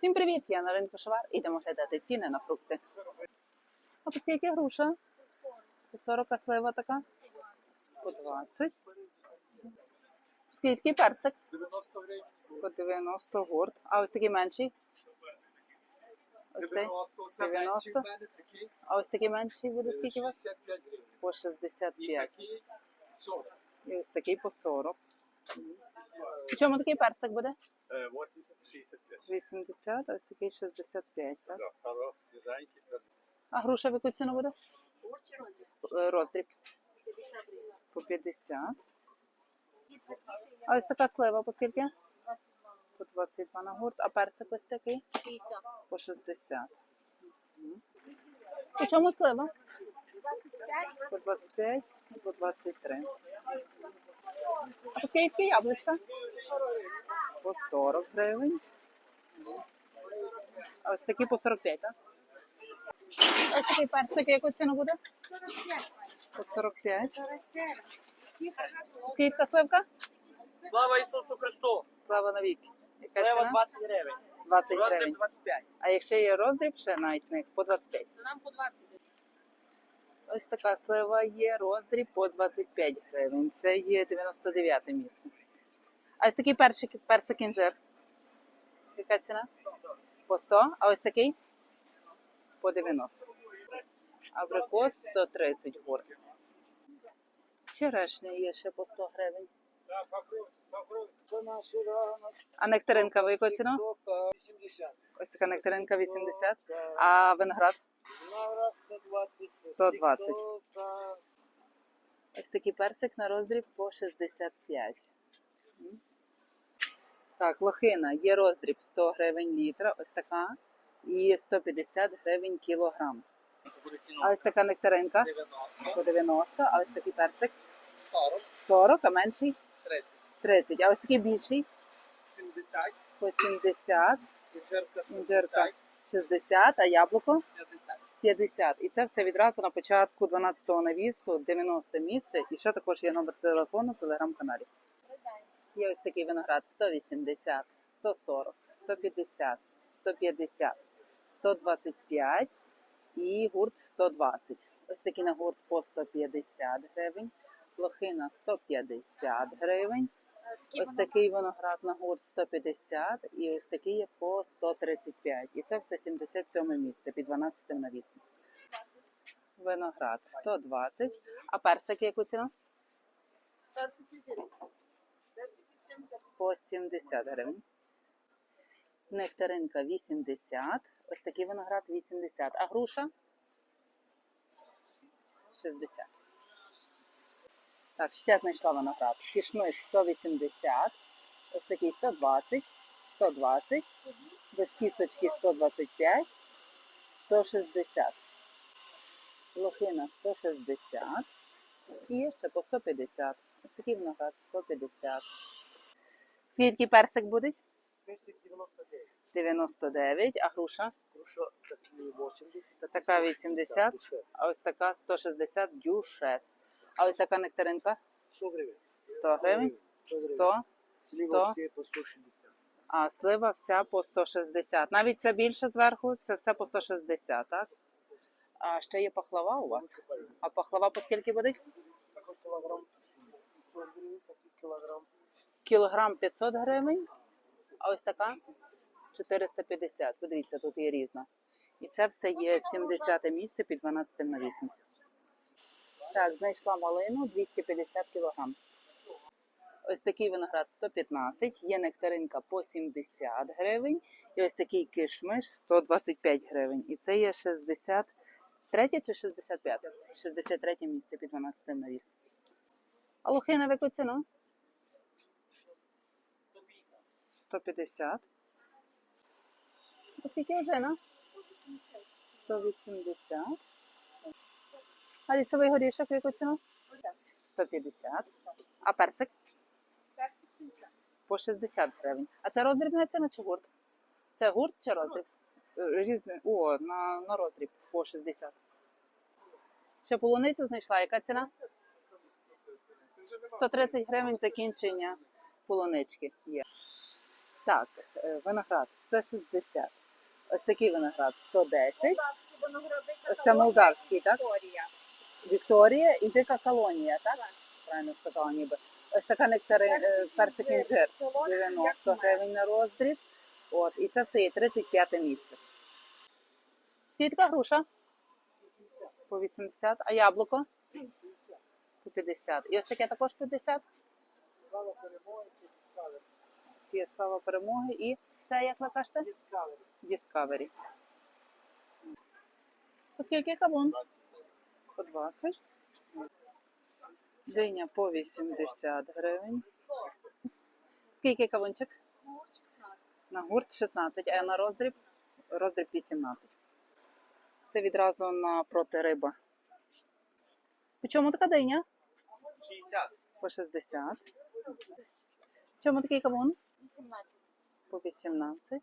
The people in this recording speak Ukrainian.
Всім привіт! Я на ринку Шовар. Ідемо глядати ціни на фрукти. А по скільки груша? По 40 слива така? По 20. Скільки персик? По 90 гурт. А ось такий менший? Ось цей? 90, це 90. менші в мене такі. А ось такий менший буде скільки у вас? По І 65. І ось такий по 40. У чому такий персик буде? Е, 80, 65. 80, а ось такий 65, так? Да. А груша в яку ціну буде? Е, Роздріб. По 50. А ось така слива по скільки? По 22 на гурт. А перцик ось такий? По 60. Мгм. По чому слива? По 25 і по 23. А по скільки яблучка? По 40 гривень. А ось такі по 45, так? Ось такий персик, яку ціну буде? По 45. Скільки сливка? Слава Ісусу Христу! Слава навіки. Яка Слава ціна? 20 гривень. 20 Роздріб 25. А якщо є роздріб, ще навіть них по 25. То Нам по 20. Ось така слива є, роздріб по 25 гривень. Це є 99 місце. А ось такий перший персик інжир. Яка ціна? По 100. А ось такий? По 90. Абрикос 130 гурт. Черешня є ще по 100 гривень. А нектаринка ви яку ціну? 80. Ось така нектаринка 80. А виноград? 120. Ось такий персик на роздріб по 65. Так, лохина є роздріб 100 гривень літра, ось така. І 150 гривень кілограм. А ось така нектаринка 90. по 90, а ось такий персик 40. 40, а менший 30. 30. А ось такий більший 70. по 70, Інжирка інжирка 60. 60, а яблуко 50. 50. І це все відразу на початку 12-го навісу, 90 місце. І ще також є номер телефону в телеграм-каналі. Є ось такий виноград 180, 140, 150, 150, 125 і гурт 120. Ось такий на гурт по 150 гривень, лохина 150 гривень. Ось такий виноград на гурт 150 і ось такий є по 135. І це все 77 місце під 12 навісом. Виноград 120. А персик яку ціну? По 70 гривень. Нектаринка 80. Ось такий виноград 80. А груша? 60. Так, ще знайшла виноград. Кішмиш 180, ось такий 120, 120, без кісточки 125, 160. Лохина 160 і ще по 150. Ось такий виноград 150. Скільки персик буде? 299. 99, 99, а груша? Груша такі 80. Така 80, а ось така 160 дюшес. А ось така нектаринка 100 гривень. 100 гривень, 100, 100. Це по 160. А слива вся по 160. Навіть це більше зверху, це все по 160, так? А ще є пахлава у вас. А пахлава по скільки буде? Кілограм. 100 гривень, такий кілограм. Кілограм 500 гривень, а ось така 450. Подивіться, тут є різна. І це все є 70 місце під 12 навісом. Так, знайшла малину 250 кілограм. Ось такий виноград 115, є нектаринка по 70 гривень, і ось такий кишмиш 125 гривень. І це є 63 чи 65? 63 місце під 12 навісом. А лохина в яку ціну? 150. А скільки ожина? 180. А лісовий горішок в яку ціну? 150. А персик? По 60 гривень. А це роздрібна ціна чи гурт? Це гурт чи роздріб? Е, Різне. О, на, на роздріб по 60. Ще полуницю знайшла. Яка ціна? 130 гривень закінчення полунички є. Так, е, виноград 160. Ось такий виноград 110. Ось це молдавський, так? Вікторія. Вікторія і дика колонія, так? Правильно сказала ніби. Ось така нектари, е, персик інжир 90 гривень на роздріб. От, і це все є 35 місце. Скільки груша? По 80. А яблуко? По 50. І ось таке також 50. Слава перемоги чи Discovery? Є слава перемоги. І це, як ви кажете? Discovery. Discovery. По скільки кавун? По 20. Диня по 80 гривень. Скільки кавунчик? На гурт 16, а на роздріб? Роздріб 18. Це відразу напроти риба. По чому така диня? 60. По 60. В чому такий кавун? 18. По 18.